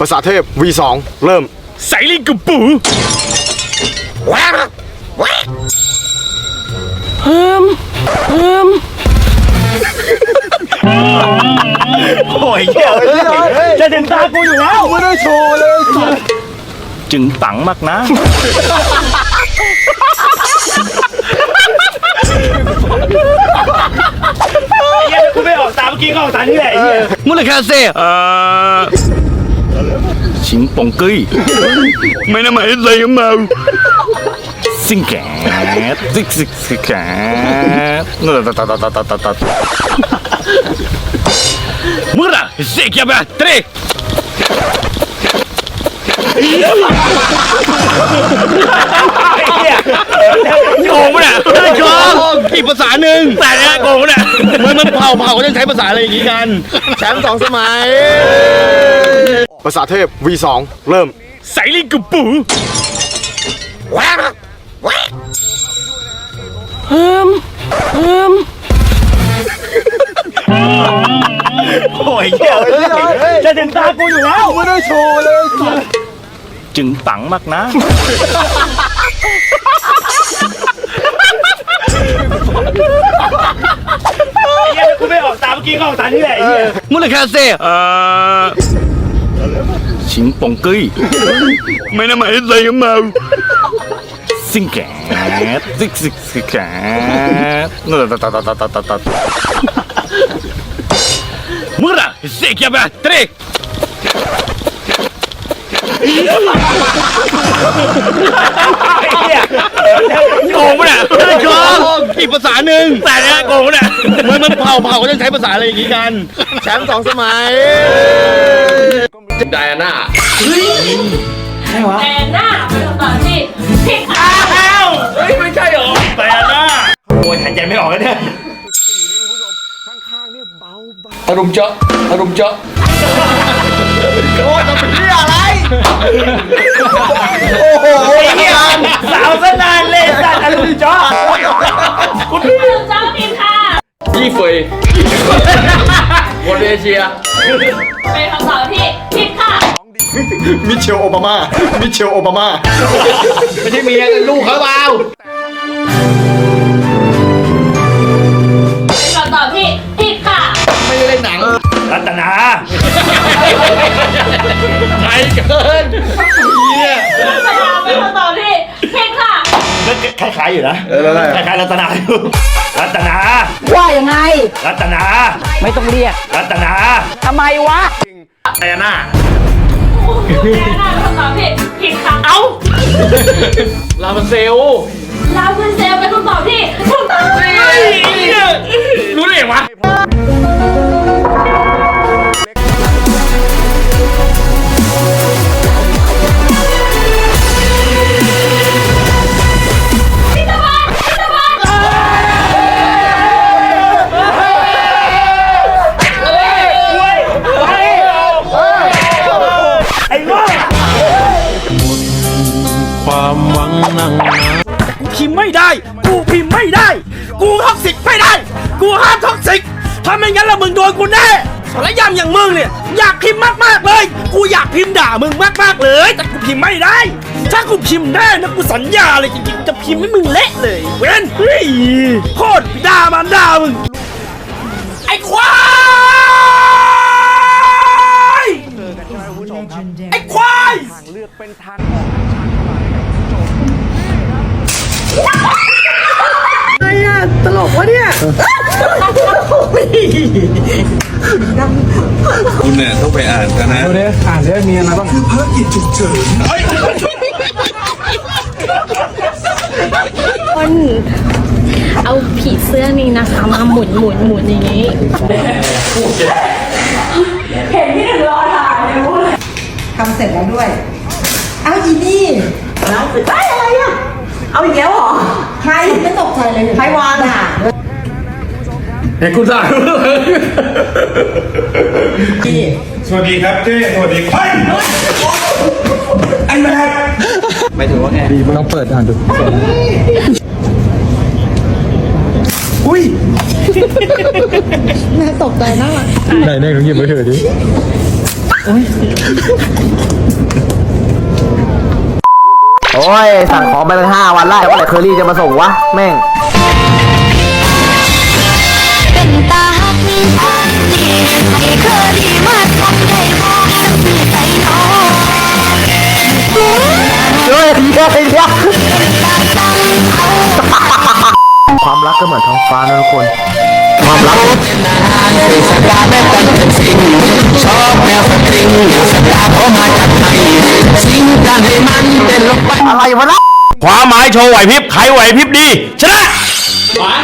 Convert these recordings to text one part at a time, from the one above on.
ภาษาเทพ V2 เริ่มใส่ลิงกับปูโอ้ยเหี้ยจะถึงตากูอยู่แล้ว ไม่ได้โชว์เลย จึงตังมากนะเหี้ยกูไม่ออกตามเมื่อกี้ก็ออกตามนี่แหละไอ้เหี้ย มูลค่าเซ่เอ่อ ชิงปองกึ้ยไม่น่าหมายอะไรก็เมาซิงแกดซิกซิกซิกแกดตัดตัดตัดตัดตัดตัดมึงอะเสียกี่แบบเตะโกงปะเนี่ยได้ช อบอีกภาษาหนึ่งแต่เนี่ยโกงปะเนี่ยเหมือนมันเผาเผาเขาจะใช้ภาษาอะไรอย่างนี้กัน แชมป์สองสมัย ภาษาเทพ V2 เริ่มใส่ลิงกับปูโอ้ยเหี้ยจะถึงตากูอยู่แล้วไม่ได้โชว์เลย จึงตังมากนะ ไอ้เหี้ยกูไม่ออกตามเมื่อกี้ก็ออกตามนี่แหละไอ้เหี้ยมูลค่าเซ่เอ่อชิงปองกึ้ยไม่น่ามายอะไรก็เมาซิงแกดซิกซิกซิกแกดตัดตัดตัดตัดตัดตัดมึงอะเสียกี่แบบเตะ โกงปะเนี่ยได้ชอบอีกภาษาหนึ่งแต่เนี่ยโกงปะเนี่ยเหมือนมันเผาเผาเขาจะใช้ภาษาอะไรอย่างนี้กัน แชมป์สองสมัยไดอาน่าแต่หน้าเป็นคำตอบที่ผิดค่ะเฮ้ยไม่ใช่หรอแต่น่าโอ้ยหายใจไม่ออกแล้วเนี่ย อารมณ์เจาะอารมณ์เจาะไอ้เหี้ยสาวสนานเลยสัตว์อารมณ์จ้อถูกต้องผิดค่ะ ยี่เฟยคนเอเชีย เป็นคำตอบที่ผิดค่ะมิเชลโอบามา มิเชลโอบามา ไม่ใช่เมียลูกเขาเปล่า รัตนา ไกลเกินเฮียพยาเป็นคำตอบที่ผิดค่ะ ก็คล้ายๆอยู่นะคล้ายๆรัตนาอยู่รัตนา ว่ายังไง รัตนา ไม่ต้องเรียก รัตนาทำไมวะไดอาน่าแต่หน้าเป็นคำตอบที่ผิดค่ะ เอ้า ลาบันเซลลาคุณเซลเป็นคำตอบที่ถูกต้องค่ะรู้ได้ไงวะ หวังนั่งพิมพ์ไม่ได้ กูพิมพ์ไม่ได้ กูท็อกซิกไม่ได้ กูห้ามท็อกซิกถ้าไม่งั้นละมึงโดนกูแน่และยำอย่างมึงเนี่ยอยากพิมพ์มากๆเลย กูอยากพิมพ์ด่ามึงมากๆเลย แต่กูพิมพ์ไม่ได้ ถ้ากูพิมพ์ได้นะกูสัญญาเลยจริงๆจะพิมพ์ให้มึงเละเลยเว้นเฮ้ยโคตรด่ามันด่ามึงไอ้ควายไอ้ควาย คุณเนี่ยต้องไปอ่านกันนะเอาผีเสื้อนี้นะคะ มาหมุนหมุนหมุนอย่างนี้ทำเสร็จแล้วด้วย เอาอีนี่แล้วได้อะไรอะ เอาอีกแล้วเหรอ ใครไม่ตกใจเลยใครวางอะเห็นคุณสายสวัสดีครับเจ้สวัสดีครับไอ้แม่ไม่ถือว่าไงดีมันต้องเปิดอ่านดูแม่ตกใจน่ารักไหนไหนเขาหยิบมาเถอะดิ ยสั่งของไปตั้งห้าวันแล้วเมื่อไหร่เคอรี่จะมาส่งวะ แม่ง เป็นตาฮักให้เคยดีมากทำได้บ่มีใจน้องเฮ้ยเดี๋ยวเดี๋ยวความรักก็เหมือนท้องฟ้านะทุกคน ความรักอะไรวะนะความหมายโชว์ไหวพริบใครไหวพริบดี ชนะป๋า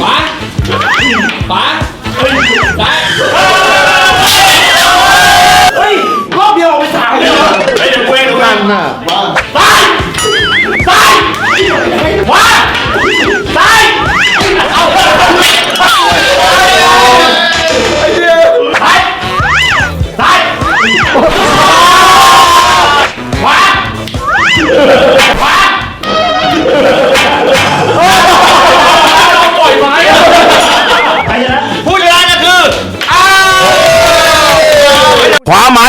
ป๋า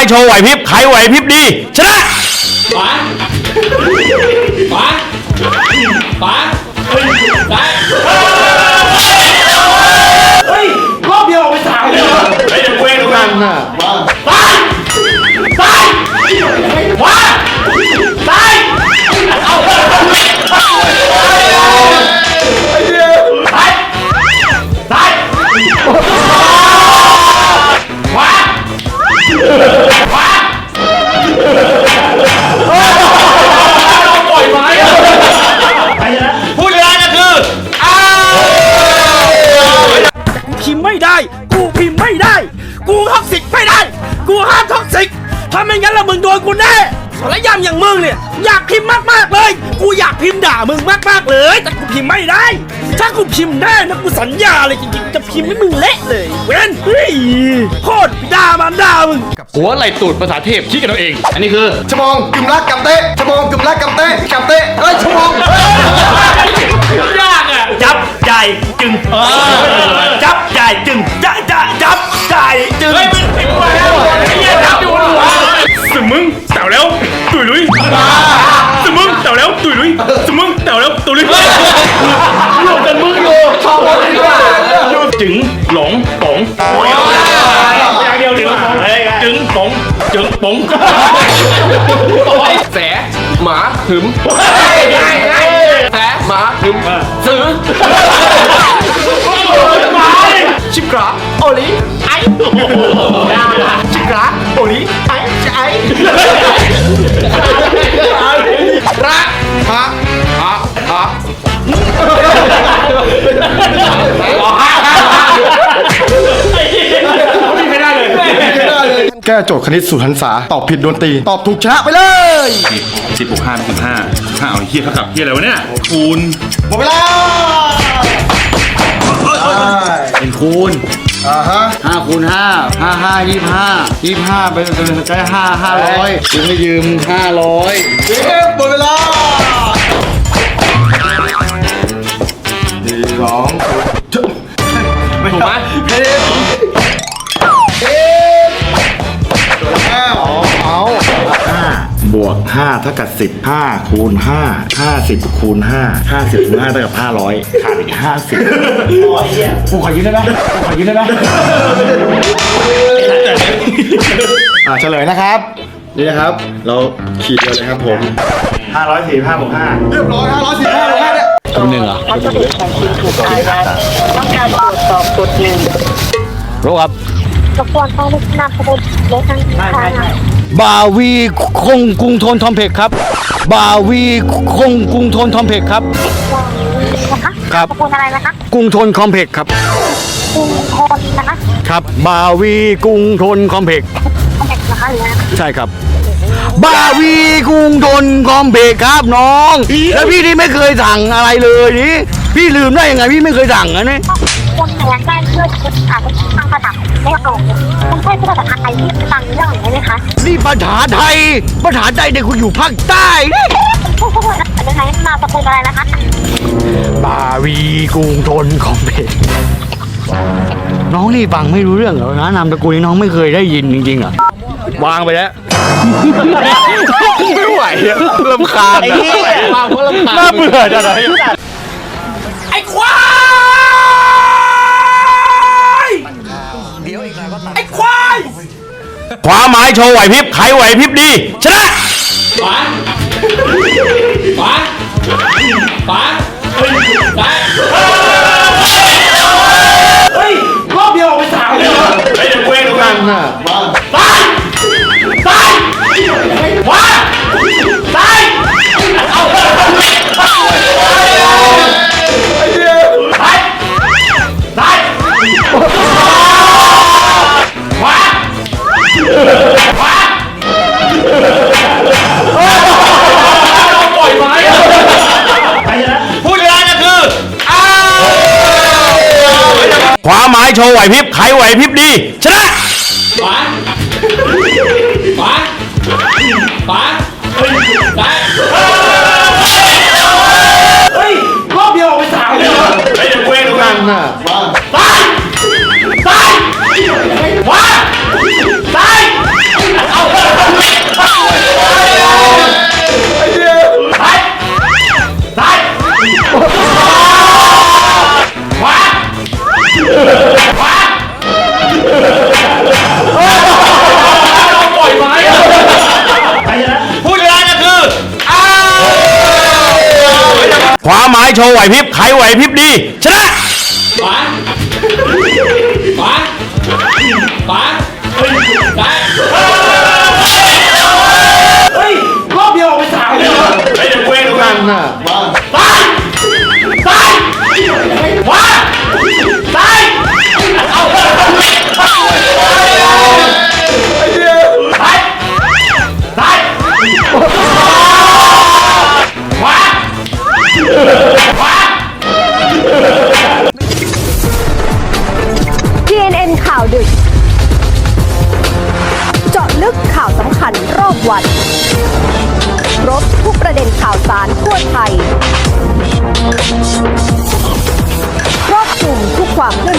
โชว์ไหวพริบใครไหวพริบดี ชนะ นละมึงโดนกูแน่และยำอย่างมึงเนี่ยอยากพิมพ์มากๆเลย กูอยากพิมพ์ด่ามึงมากๆเลย แต่กูพิมพ์ไม่ได้ ถ้ากูพิมพ์ได้นะกูสัญญาเลยจริงๆจะพิมพ์ให้มึงเละเลยเว้นเฮ้ยโคตรด่ามันด่ามึงหัวไหลตูดภาษาเทพคิดกันเอาเอง อันนี้คือชั่วโมงกึมรักกำเตะชั่วโมงกึมรักกำเตะกำเตะเอ้ยชั่วโมงยากอะจับใจายจึงจับใจายจึงจะจะจับใจายจึงเฮ้ยมันผิดไปแล้ว มึงแต่วแล้วตุยลุยสมึงแต่วแล้วตุยลุยสมึงแต่วแล้วตุยลุยรวมกันมึงอยู่ชอบกันดีกว่าจึงหลงป๋องอย่างเดียวหรือจึงป๋องจึงป๋องแสหมาหึมแสหมาหึมซื้อชิบกระโอลิไอชิบกระโอลิไอ รักฮะฮะฮะแก้โจทย์คณิตสูตรหันษาตอบผิดโดนตี ตอบถูกชนะไปเลยสิบบวกห้าเป็นสิบห้าห้าเอาไอ้เฮียเท่ากับเฮียอะไรวะเนี่ยคูณหมดเวลา เป็นคูณ อ่าฮะห้าคูณห้าห้าห้ายี่ห้ายี่ห้าเป็นเป็นใช้ห้าห้าร้อยยืมให้ยืมห้าร้อย วกห้าเท่ากับสิบห้าคูณห้าห้าสิบคูณห้าห้าสิบคูณห้าเท่ากับห้าร้อยขาดอีกห้าสิบกูขอยืมได้ไหมกูขอยืมได้ไหมอ่าเฉลยนะครับ นี่นะครับ เราขีดเดียวเลยครับผมห้าร้อยสี่ห้าบวกห้าเรียบร้อยห้าร้อยสี่ห้าบวกห้าเนี่ยหนึ่งเหรอเขาจะเป็นของคุณถูกอายัดต้องการตรวจสอบกฎหนึ่งรู้ครับ รบกวนต้องนำขบวนรถทางทางบาวีคงกรุงทนทอมเพกครับ บาวีคงกรุงทนทอมเพกครับ นะคะครับขบวนอะไรนะคะกรุงทนคอมเพกครับคุณคนนะคะครับ บาวีกรุงทนคอมเพกคอมเพล็กซ์นะคะหรืออะไรนะคะใช่ครับ บาวีกรุงทนคอมเพกครับน้อง แล้วพี่ที่ไม่เคยสั่งอะไรเลยนี่พี่ลืมได้ยังไงพี่ไม่เคยสั่งอะเนี่ย คนแข่งได้เพื่อจะอาจจะทางระดับ ไม่ตรงคุณใช่ภาษาไทยที่ฟังเรื่องไหนไหมคะนี่ภาษาไทยภาษาไทยเด็กคุณอยู่ภาคใต้นี่พูดพูดนะยังไงมาตะโกนอะไรนะคะบาวีกรุงทนคอมเพกน้องนี่ฟังไม่รู้เรื่องเหรอนะนามตระกูลนี้น้องไม่เคยได้ยินจริงๆเหรอวางไปแล้วไม่ไหวอะลำคาญไอ้เหี้ยวางเพราะลำคาญน่าเบื่อจังเลย ขวาไม้โชว์ไหวพริบใครไหวพริบดี ชนะเโชว์ไหวพริบใครไหวพริบดีชนะ โชว์ไหวพริบใครไหวพริบดีชนะ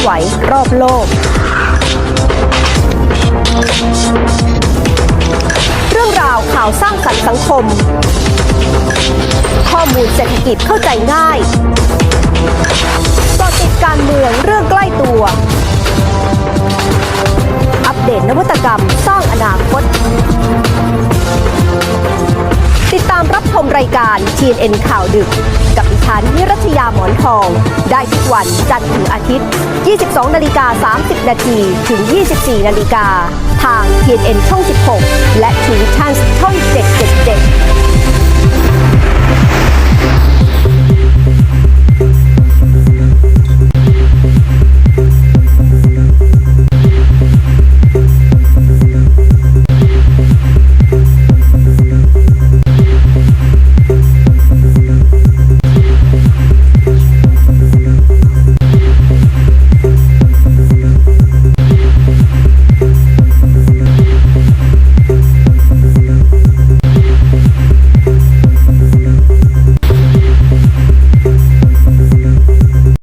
ไหวรอบโลก เรื่องราวข่าวสร้างสรรค์สังคม ข้อมูลเศรษฐกิจเข้าใจง่ายเกาะติดการเมืองเรื่องใกล้ตัว อัปเดตนวัตกรรมสร้างอนาคต ติดตามรับชมรายการ TNN ข่าวดึก ฉันนิรัชยาหมอนทอง ได้ทุกวันจันทร์ถึงอาทิตย์ 22 นาฬิกา 30 นาทีถึง 24 นาฬิกา ทาง TNN ช่อง 16 และทีวีชั่นช่อง 777